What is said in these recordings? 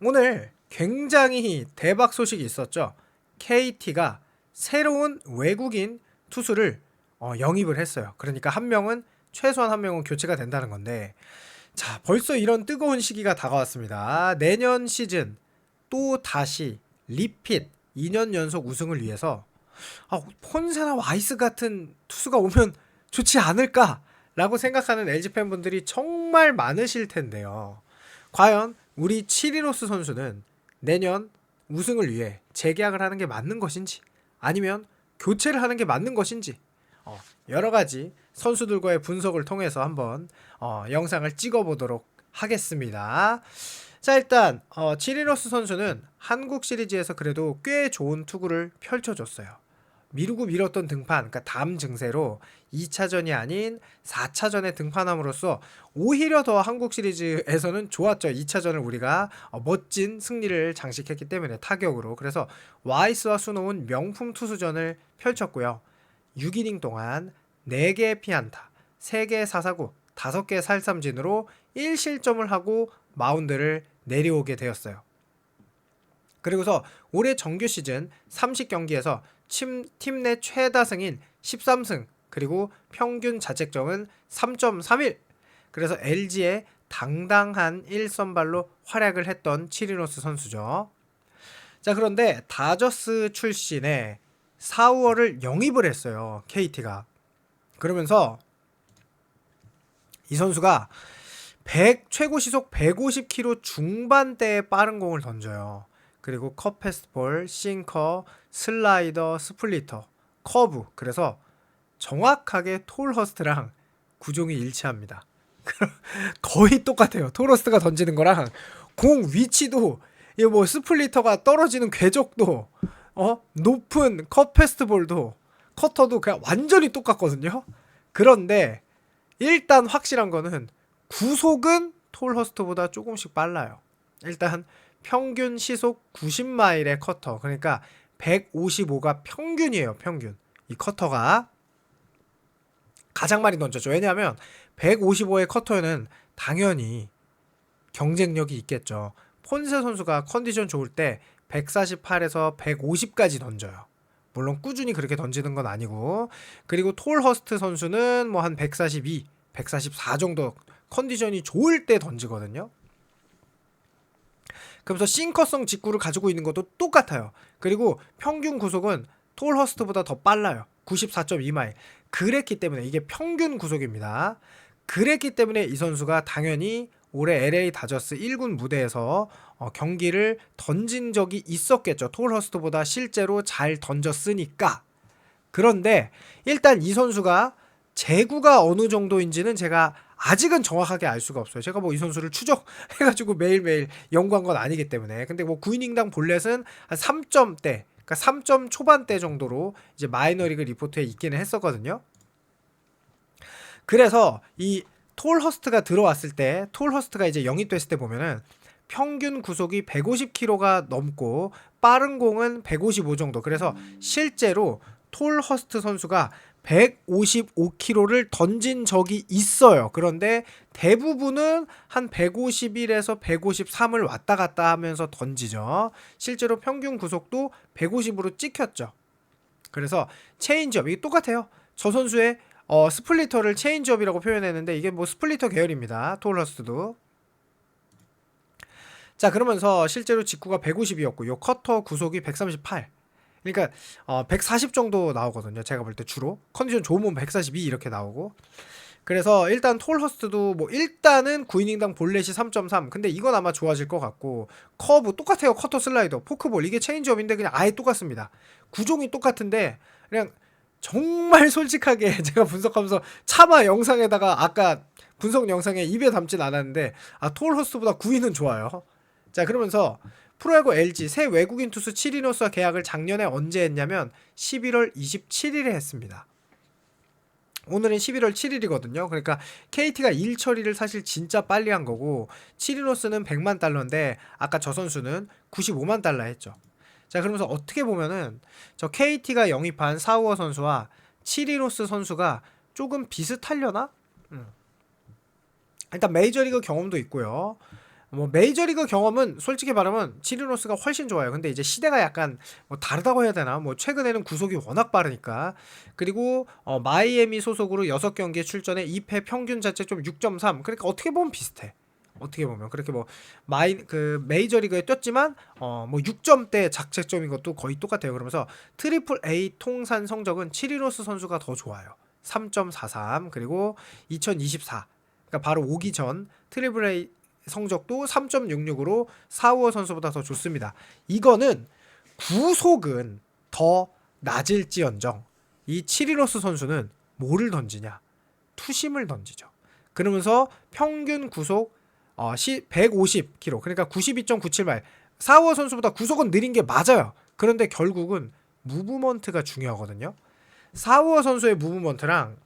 오늘 굉장히 대박 소식이 있었죠. KT가 새로운 외국인 투수를 어, 영입을 했어요. 그러니까 한 명은 최소한 한 명은 교체가 된다는 건데 자 벌써 이런 뜨거운 시기가 다가왔습니다. 내년 시즌 또 다시 리핏 2년 연속 우승을 위해서 아, 폰세나 와이스 같은 투수가 오면 좋지 않을까라고 생각하는 LG 팬분들이 정말 많으실 텐데요. 과연 우리 치리로스 선수는 내년 우승을 위해 재계약을 하는 게 맞는 것인지 아니면 교체를 하는 게 맞는 것인지 어, 여러 가지 선수들과의 분석을 통해서 한번 어, 영상을 찍어보도록 하겠습니다. 자 일단 어, 치리로스 선수는 한국 시리즈에서 그래도 꽤 좋은 투구를 펼쳐줬어요. 미루고 미뤘던 등판, 그러니까 담 증세로 2차전이 아닌 4차전에 등판함으로써 오히려 더 한국 시리즈에서는 좋았죠. 2차전을 우리가 어, 멋진 승리를 장식했기 때문에 타격으로. 그래서 와이스와 수노운 명품 투수전을 펼쳤고요. 6이닝 동안 4개의 피안타, 3개의 사사구, 5개의 살삼진으로 1실점을 하고 마운드를 내려오게 되었어요. 그리고서 올해 정규 시즌 30경기에서 팀 내 최다승인 13승 그리고 평균 자책점은 3.31 그래서 LG의 당당한 1선발로 활약을 했던 치리노스 선수죠. 자 그런데 다저스 출신의 사우어를 영입을 했어요. KT가. 그러면서 이 선수가 100 최고 시속 150km 중반대의 빠른 공을 던져요. 그리고 컵 패스트볼, 싱커, 슬라이더, 스플리터, 커브. 그래서 정확하게 톨허스트랑 구종이 일치합니다. 거의 똑같아요. 톨허스트가 던지는 거랑 공 위치도 이뭐 스플리터가 떨어지는 궤적도 어 높은 컵 패스트볼도 커터도 그냥 완전히 똑같거든요. 그런데 일단 확실한 거는 구속은 톨허스트보다 조금씩 빨라요. 일단 평균 시속 90마일의 커터. 그러니까 155가 평균이에요, 평균. 이 커터가 가장 많이 던졌죠. 왜냐하면 155의 커터는 당연히 경쟁력이 있겠죠. 폰세 선수가 컨디션 좋을 때 148에서 150까지 던져요. 물론 꾸준히 그렇게 던지는 건 아니고 그리고 톨 허스트 선수는 뭐 한 142, 144 정도 컨디션이 좋을 때 던지거든요. 그러면서 싱커성 직구를 가지고 있는 것도 똑같아요. 그리고 평균 구속은 톨 허스트보다 더 빨라요. 94.2마일. 그랬기 때문에 이게 평균 구속입니다. 그랬기 때문에 이 선수가 당연히 올해 LA 다저스 1군 무대에서 어, 경기를 던진 적이 있었겠죠. 톨 허스트보다 실제로 잘 던졌으니까. 그런데 일단 이 선수가 재구가 어느 정도인지는 제가 아직은 정확하게 알 수가 없어요. 제가 뭐 이 선수를 추적해가지고 매일매일 연구한 건 아니기 때문에. 근데 뭐 9이닝당 볼넷은 한 3점대, 그러니까 3점 초반대 정도로 이제 마이너리그 리포트에 있기는 했었거든요. 그래서 이 톨 허스트가 들어왔을 때, 톨 허스트가 이제 영입됐을 때 보면은 평균 구속이 150km가 넘고 빠른 공은 155 정도. 그래서 실제로 톨 허스트 선수가 155km를 던진 적이 있어요. 그런데 대부분은 한 151에서 153을 왔다 갔다 하면서 던지죠. 실제로 평균 구속도 150으로 찍혔죠. 그래서 체인지업 이게 똑같아요. 저 선수의 어, 스플리터를 체인지업이라고 표현했는데 이게 뭐 스플리터 계열입니다. 톨러스도. 자 그러면서 실제로 직구가 150이었고 요 커터 구속이 138. 그러니까 어, 140 정도 나오거든요. 제가 볼 때 주로 컨디션 좋으면 142 이렇게 나오고. 그래서 일단 톨허스트도 뭐 일단은 9이닝당 볼넷이 3.3. 근데 이건 아마 좋아질 것 같고 커브 똑같아요. 커터 슬라이더, 포크볼 이게 체인지업인데 그냥 아예 똑같습니다. 구종이 똑같은데 그냥 정말 솔직하게 제가 분석하면서 차마 영상에다가 아까 분석 영상에 입에 담진 않았는데 아 톨허스트보다 9위는 좋아요. 자 그러면서 프로야구 LG 새 외국인 투수 치리노스와 계약을 작년에 언제 했냐면 11월 27일에 했습니다. 오늘은 11월 7일이거든요. 그러니까 KT가 일 처리를 사실 진짜 빨리 한 거고 치리노스는 100만 달러인데 아까 저 선수는 95만 달러 했죠. 자 그러면서 어떻게 보면은 저 KT가 영입한 사우어 선수와 치리노스 선수가 조금 비슷하려나? 음. 일단 메이저리그 경험도 있고요. 뭐 메이저리그 경험은 솔직히 말하면 치리노스가 훨씬 좋아요. 근데 이제 시대가 약간 뭐 다르다고 해야 되나? 뭐 최근에는 구속이 워낙 빠르니까. 그리고 어 마이애미 소속으로 6경기에 출전해 2패 평균 자책점 6.3. 그러니까 어떻게 보면 비슷해. 어떻게 보면 그렇게 뭐 마이 그 메이저리그에 뛰었지만 어 뭐 6점대 자책점인 것도 거의 똑같아요. 그러면서 트리플 A 통산 성적은 치리노스 선수가 더 좋아요. 3.43 그리고 2024 그러니까 바로 오기 전 트리플 A 성적도 3.66으로 사우어 선수보다 더 좋습니다. 이거는 구속은 더 낮을지언정 이 치리노스 선수는 뭐를 던지냐? 투심을 던지죠. 그러면서 평균 구속 어, 시 150km 그러니까 92.97마일 사우어 선수보다 구속은 느린 게 맞아요. 그런데 결국은 무브먼트가 중요하거든요. 사우어 선수의 무브먼트랑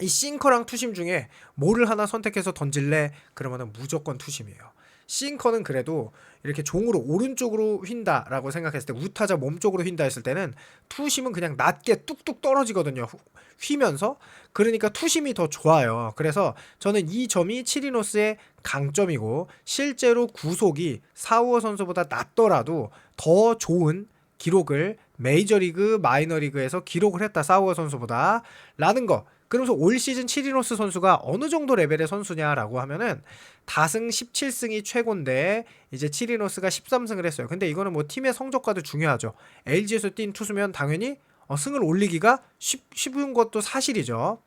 이 싱커랑 투심 중에 뭐를 하나 선택해서 던질래? 그러면은 무조건 투심이에요. 싱커는 그래도 이렇게 종으로 오른쪽으로 휜다라고 생각했을 때 우타자 몸쪽으로 휜다 했을 때는 투심은 그냥 낮게 뚝뚝 떨어지거든요. 후- 휘면서 그러니까 투심이 더 좋아요. 그래서 저는 이 점이 치리노스의 강점이고 실제로 구속이 사우어 선수보다 낮더라도 더 좋은 기록을 메이저리그 마이너리그에서 기록을 했다 사우어 선수보다 라는 거 그러면서 올 시즌 치리노스 선수가 어느 정도 레벨의 선수냐라고 하면은 다승 17승이 최고인데 이제 치리노스가 13승을 했어요. 근데 이거는 뭐 팀의 성적과도 중요하죠. LG에서 뛴 투수면 당연히 어, 승을 올리기가 쉽, 쉬운 것도 사실이죠.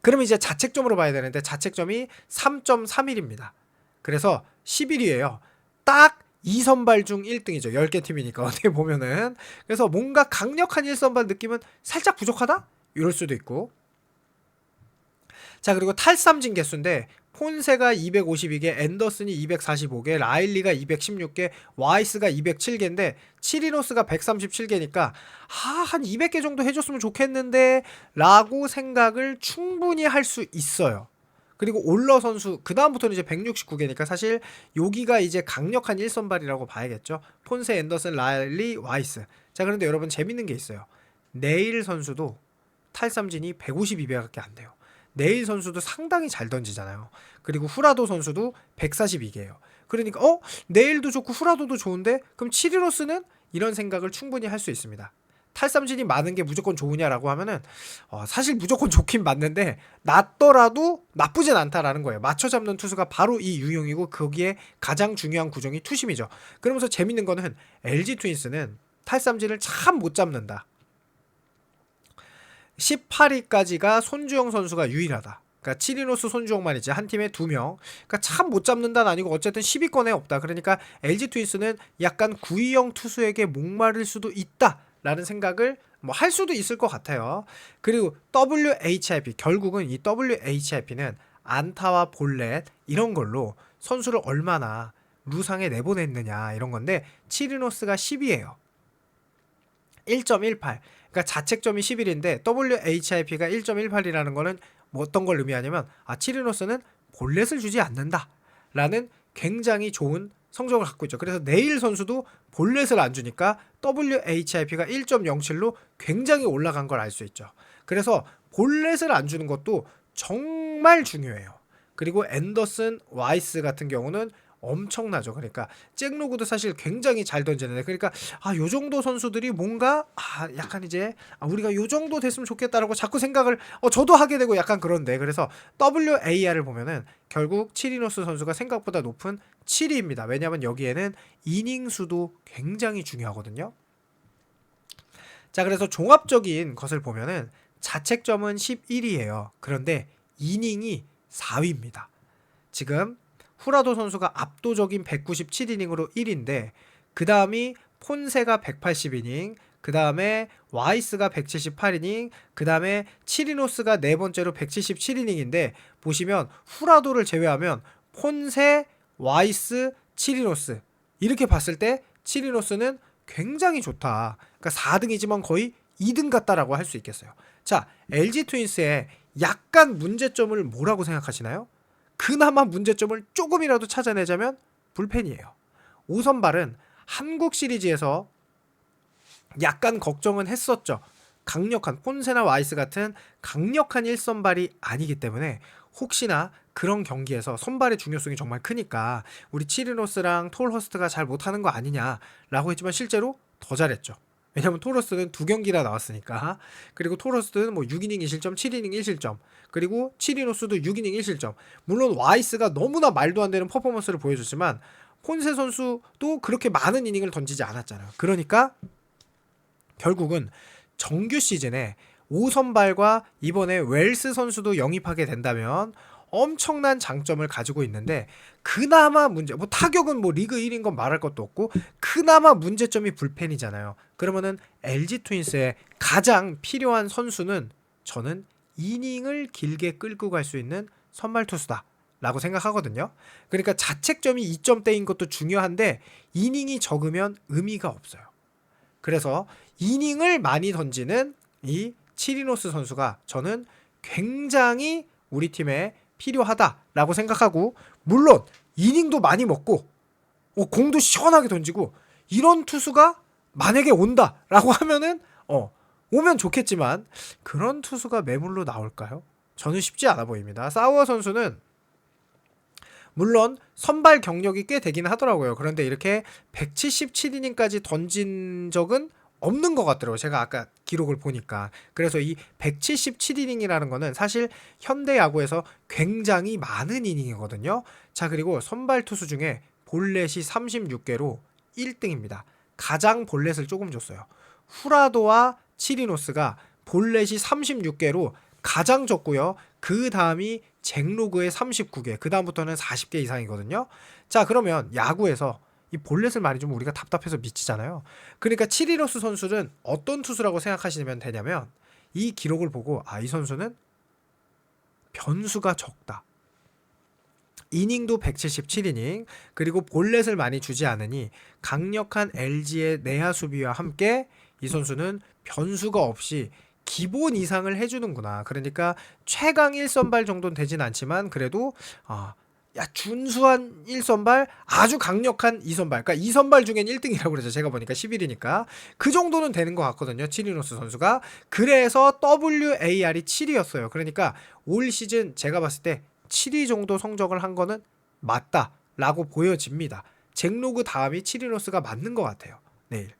그럼 이제 자책점으로 봐야 되는데 자책점이 3.31입니다. 그래서 11위예요. 딱 2선발 중 1등이죠. 10개 팀이니까 어떻게 보면은. 그래서 뭔가 강력한 1선발 느낌은 살짝 부족하다? 이럴 수도 있고. 자, 그리고 탈삼진 개수인데 폰세가 252개, 앤더슨이 245개, 라일리가 216개, 와이스가 207개인데 치리노스가 137개니까 아, 한 200개 정도 해줬으면 좋겠는데 라고 생각을 충분히 할 수 있어요. 그리고 올러 선수 그 다음부터는 이제 169개니까 사실 여기가 이제 강력한 1선발이라고 봐야겠죠. 폰세, 앤더슨, 라일리, 와이스. 자 그런데 여러분 재밌는 게 있어요. 네일 선수도 탈삼진이 152배밖에 안 돼요. 네일 선수도 상당히 잘 던지잖아요. 그리고 후라도 선수도 142개예요. 그러니까 어 네일도 좋고 후라도도 좋은데 그럼 치리로스는 이런 생각을 충분히 할 수 있습니다. 탈삼진이 많은 게 무조건 좋으냐라고 하면은 어, 사실 무조건 좋긴 맞는데 낮더라도 나쁘진 않다라는 거예요. 맞춰 잡는 투수가 바로 이 유형이고 거기에 가장 중요한 구종이 투심이죠. 그러면서 재밌는 거는 LG 트윈스는 탈삼진을 참 못 잡는다. 18위까지가 손주영 선수가 유일하다. 그러니까 치리노스 손주영만 있지 한 팀에 두 명. 그러니까 참 못 잡는다는 아니고 어쨌든 10위권에 없다. 그러니까 LG 트윈스는 약간 구위형 투수에게 목마를 수도 있다라는 생각을 뭐 할 수도 있을 것 같아요. 그리고 WHIP 결국은 이 WHIP는 안타와 볼넷 이런 걸로 선수를 얼마나 루상에 내보냈느냐 이런 건데 치리노스가 10위예요. 1.18. 그러니까 자책점이 11인데 WHIP가 1.18이라는 거는 뭐 어떤 걸 의미하냐면 아 치리노스는 볼넷을 주지 않는다라는 굉장히 좋은 성적을 갖고 있죠. 그래서 네일 선수도 볼넷을 안 주니까 WHIP가 1.07로 굉장히 올라간 걸 알 수 있죠. 그래서 볼넷을 안 주는 것도 정말 중요해요. 그리고 앤더슨, 와이스 같은 경우는 엄청나죠. 그러니까 잭로그도 사실 굉장히 잘 던지는데 그러니까 아 요 정도 선수들이 뭔가 아 약간 이제 아, 우리가 요 정도 됐으면 좋겠다라고 자꾸 생각을 어 저도 하게 되고 약간 그런데 그래서 WAR을 보면은 결국 치리노스 선수가 생각보다 높은 7위입니다. 왜냐하면 여기에는 이닝 수도 굉장히 중요하거든요. 자 그래서 종합적인 것을 보면은 자책점은 11위예요. 그런데 이닝이 4위입니다. 지금 후라도 선수가 압도적인 197이닝으로 1인데 그 다음이 폰세가 180이닝, 그 다음에 와이스가 178이닝, 그 다음에 치리노스가 네 번째로 177이닝인데 보시면 후라도를 제외하면 폰세, 와이스, 치리노스 이렇게 봤을 때 치리노스는 굉장히 좋다. 그러니까 4등이지만 거의 2등 같다라고 할 수 있겠어요. 자, LG 트윈스의 약간 문제점을 뭐라고 생각하시나요? 그나마 문제점을 조금이라도 찾아내자면 불펜이에요. 오선발은 한국 시리즈에서 약간 걱정은 했었죠. 강력한 폰세나 와이스 같은 강력한 일선발이 아니기 때문에 혹시나 그런 경기에서 선발의 중요성이 정말 크니까 우리 치리노스랑 톨허스트가 잘 못하는 거 아니냐라고 했지만 실제로 더 잘했죠. 왜냐면 토러스는 두 경기나 나왔으니까. 그리고 토러스는 뭐 6이닝 1실점, 7이닝 1실점. 그리고 치리노스도 6이닝 1실점. 물론 와이스가 너무나 말도 안 되는 퍼포먼스를 보여줬지만 폰세 선수도 그렇게 많은 이닝을 던지지 않았잖아요. 그러니까 결국은 정규 시즌에 5선발과 이번에 웰스 선수도 영입하게 된다면 엄청난 장점을 가지고 있는데 그나마 문제 뭐 타격은 뭐 리그 1인 건 말할 것도 없고 그나마 문제점이 불펜이잖아요. 그러면은 LG 트윈스의 가장 필요한 선수는 저는 이닝을 길게 끌고 갈 수 있는 선발 투수다. 라고 생각하거든요. 그러니까 자책점이 2점대인 것도 중요한데 이닝이 적으면 의미가 없어요. 그래서 이닝을 많이 던지는 이 치리노스 선수가 저는 굉장히 우리 팀에 필요하다라고 생각하고 물론 이닝도 많이 먹고 어, 공도 시원하게 던지고 이런 투수가 만약에 온다라고 하면은 어 오면 좋겠지만 그런 투수가 매물로 나올까요? 저는 쉽지 않아 보입니다. 사우어 선수는 물론 선발 경력이 꽤 되긴 하더라고요. 그런데 이렇게 177이닝까지 던진 적은 없는 것 같더라고요. 제가 아까 기록을 보니까. 그래서 이 177이닝이라는 거는 사실 현대 야구에서 굉장히 많은 이닝이거든요. 자, 그리고 선발 투수 중에 볼넷이 36개로 1등입니다. 가장 볼넷을 조금 줬어요. 후라도와 치리노스가 볼넷이 36개로 가장 적고요. 그 다음이 잭로그의 39개, 그 다음부터는 40개 이상이거든요. 자, 그러면 야구에서 이 볼넷을 많이 좀 우리가 답답해서 미치잖아요. 그러니까 치리로스 선수는 어떤 투수라고 생각하시면 되냐면 이 기록을 보고 아, 이 선수는 변수가 적다. 이닝도 177이닝 그리고 볼넷을 많이 주지 않으니 강력한 LG의 내야 수비와 함께 이 선수는 변수가 없이 기본 이상을 해주는구나. 그러니까 최강 1선발 정도는 되진 않지만 그래도 아, 야 준수한 1선발 아주 강력한 2선발. 그러니까 2선발 중엔 1등이라고 그러죠. 제가 보니까 11이니까. 그 정도는 되는 것 같거든요 치리노스 선수가. 그래서 WAR이 7이었어요. 그러니까 올 시즌 제가 봤을 때 7위 정도 성적을 한 거는 맞다라고 보여집니다. 잭로그 다음이 치리노스가 맞는 것 같아요 내일.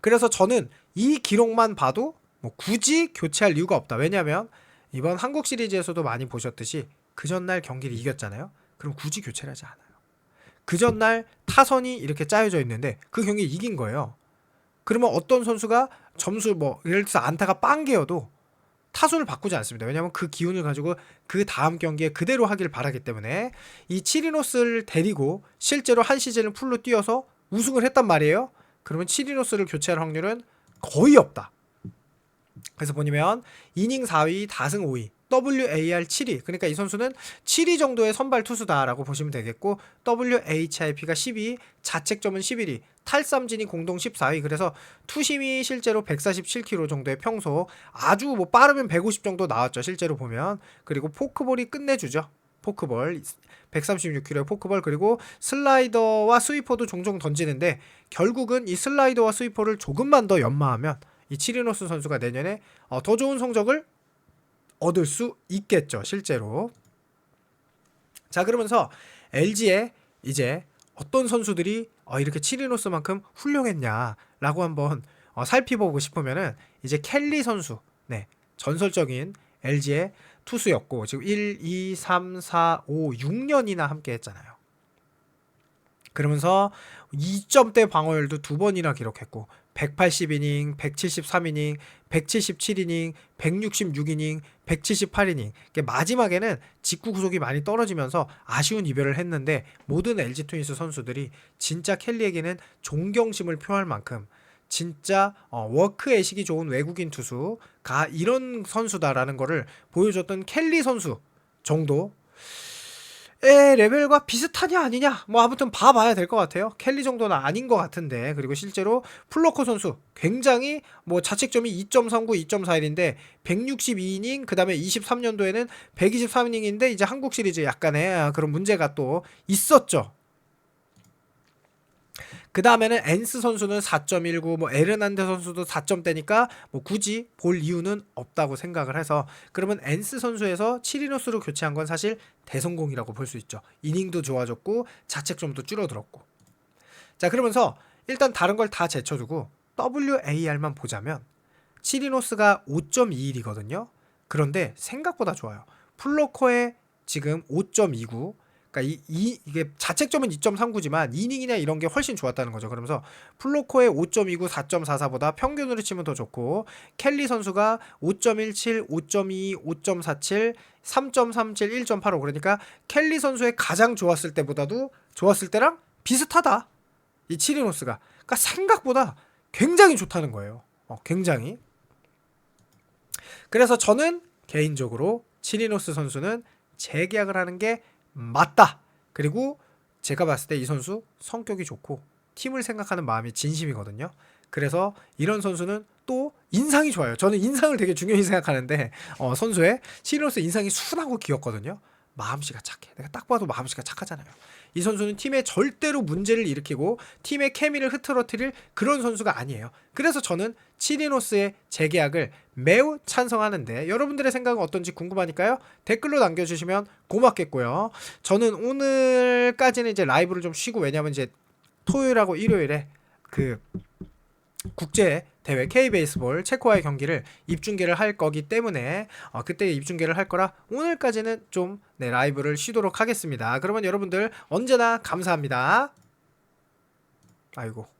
그래서 저는 이 기록만 봐도 뭐 굳이 교체할 이유가 없다. 왜냐하면 이번 한국 시리즈에서도 많이 보셨듯이 그 전날 경기를 이겼잖아요. 그럼 굳이 교체를 하지 않아요. 그 전날 타선이 이렇게 짜여져 있는데 그 경기 이긴 거예요. 그러면 어떤 선수가 점수 뭐 예를 들어서 안타가 빵개여도 타순을 바꾸지 않습니다. 왜냐하면 그 기운을 가지고 그 다음 경기에 그대로 하길 바라기 때문에 이 치리노스를 데리고 실제로 한 시즌을 풀로 뛰어서 우승을 했단 말이에요. 그러면 치리노스를 교체할 확률은 거의 없다. 그래서 보면 이닝 4위, 다승 5위, WAR 7위. 그러니까 이 선수는 7위 정도의 선발 투수다라고 보시면 되겠고 WHIP가 12위, 자책점은 11위, 탈삼진이 공동 14위. 그래서 투심이 실제로 147km 정도의 평소 아주 뭐 빠르면 150 정도 나왔죠. 실제로 보면. 그리고 포크볼이 끝내주죠. 포크볼 136km의 포크볼 그리고 슬라이더와 스위퍼도 종종 던지는데 결국은 이 슬라이더와 스위퍼를 조금만 더 연마하면 이 치리노스 선수가 내년에 어, 더 좋은 성적을 얻을 수 있겠죠, 실제로. 자, 그러면서 LG에 이제 어떤 선수들이 어, 이렇게 치리노스만큼 훌륭했냐라고 한번 어, 살펴보고 싶으면은 이제 켈리 선수, 네, 전설적인 LG의 투수였고 지금 1, 2, 3, 4, 5, 6년이나 함께 했잖아요. 그러면서 2점대 방어율도 두 번이나 기록했고 180이닝, 173이닝, 177이닝, 166이닝, 178이닝. 마지막에는 직구 구속이 많이 떨어지면서 아쉬운 이별을 했는데 모든 LG 트윈스 선수들이 진짜 켈리에게는 존경심을 표할 만큼 진짜 어, 워크 애식이 좋은 외국인 투수가 이런 선수다라는 거를 보여줬던 켈리 선수 정도 에 레벨과 비슷하냐 아니냐? 뭐 아무튼 봐봐야 될 것 같아요. 켈리 정도는 아닌 것 같은데. 그리고 실제로 플로커 선수 굉장히 뭐 자책점이 2.39 2.41인데 162이닝 그 다음에 23년도에는 123이닝인데 이제 한국 시리즈 약간의 그런 문제가 또 있었죠 그 다음에는 엔스 선수는 4.19, 뭐 에르난데 선수도 4점대니까 뭐 굳이 볼 이유는 없다고 생각을 해서 그러면 엔스 선수에서 치리노스로 교체한 건 사실 대성공이라고 볼 수 있죠. 이닝도 좋아졌고 자책점도 줄어들었고. 자 그러면서 일단 다른 걸 다 제쳐두고 WAR만 보자면 치리노스가 5.21이거든요. 그런데 생각보다 좋아요. 플로커의 지금 5.29. 그러니까 이, 이 이게 자책점은 2.39지만 이닝이나 이런 게 훨씬 좋았다는 거죠. 그러면서 플로커의 5.29, 4.44보다 평균으로 치면 더 좋고 켈리 선수가 5.17, 5.22, 5.47, 3.37, 1.85 그러니까 켈리 선수의 가장 좋았을 때보다도 좋았을 때랑 비슷하다. 이 치리노스가. 그러니까 생각보다 굉장히 좋다는 거예요. 어, 굉장히. 그래서 저는 개인적으로 치리노스 선수는 재계약을 하는 게 맞다. 그리고 제가 봤을 때 이 선수 성격이 좋고 팀을 생각하는 마음이 진심이거든요. 그래서 이런 선수는 또 인상이 좋아요. 저는 인상을 되게 중요히 생각하는데 어, 선수의 치리노스 인상이 순하고 귀엽거든요. 마음씨가 착해. 내가 딱 봐도 마음씨가 착하잖아요. 이 선수는 팀에 절대로 문제를 일으키고 팀의 케미를 흐트러뜨릴 그런 선수가 아니에요. 그래서 저는 치리노스의 재계약을 매우 찬성하는데 여러분들의 생각은 어떤지 궁금하니까요. 댓글로 남겨주시면 고맙겠고요. 저는 오늘까지는 이제 라이브를 좀 쉬고 왜냐면 이제 토요일하고 일요일에 그 국제 대회 K 베이스볼 체코와의 경기를 입중계를 할 거기 때문에 어, 그때 입중계를 할 거라 오늘까지는 좀 네, 라이브를 쉬도록 하겠습니다. 그러면 여러분들 언제나 감사합니다. 아이고